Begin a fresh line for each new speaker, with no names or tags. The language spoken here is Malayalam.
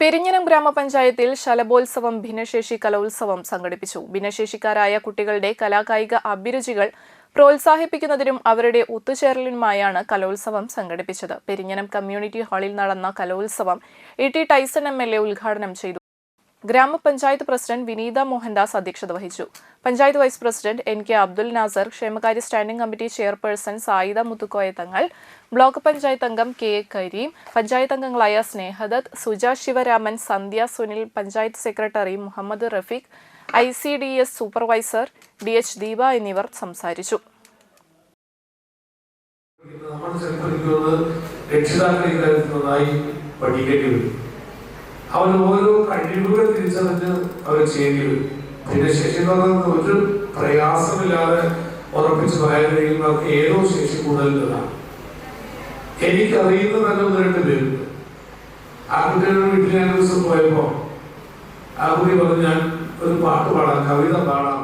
പെരിഞ്ഞനം ഗ്രാമപഞ്ചായത്തിൽ ശലഭോത്സവം ഭിന്നശേഷി കലോത്സവം സംഘടിപ്പിച്ചു. ഭിന്നശേഷിക്കാരായ കുട്ടികളുടെ കലാകായിക അഭിരുചികൾ പ്രോത്സാഹിപ്പിക്കുന്നതിനും അവരുടെ ഒത്തുചേരലിനുമായാണ് കലോത്സവം സംഘടിപ്പിച്ചത്. പെരിഞ്ഞനം കമ്മ്യൂണിറ്റി ഹാളിൽ നടന്ന കലോത്സവം E T Taison M L A ഉദ്ഘാടനം ചെയ്തു. ഗ്രാമപഞ്ചായത്ത് പ്രസിഡന്റ് വിനീത മോഹൻദാസ് അധ്യക്ഷത വഹിച്ചു. Panchayat vice president N K Abdul Nasar ക്ഷേമകാര്യ standing committee chairperson Sayida Muthukoya Thangal block panchayat അംഗം കെ എ കരീം പഞ്ചായത്ത് അംഗങ്ങളായ Snehadath Suja Sivaraman Sandhya Sunil panchayat secretary Muhammad Rafeeq I C D S supervisor D H Deepa എന്നിവർ സംസാരിച്ചു.
അവർ ഓരോ കഴിവുകൾ തിരിച്ചറിഞ്ഞ് അവർ ചെയ്യേണ്ടി വരും പിന്നെ ശേഷി എന്ന് പറയുന്നത് ഒരു പ്രയാസമില്ലാതെ ഉറപ്പിച്ച് പറയാൻ ഏതോ ശേഷി കൂടുതലുള്ളതാണ്. എനിക്കറിയുന്ന തന്നെ ഒന്ന് രണ്ട് പേരുണ്ട് ആ കുട്ടികളുടെ വീട്ടിൽ ഞാൻ ദിവസം പോയപ്പോ ആ കുട്ടി പറഞ്ഞു ഞാൻ ഒരു പാട്ട് പാടാം കവിത പാടാം.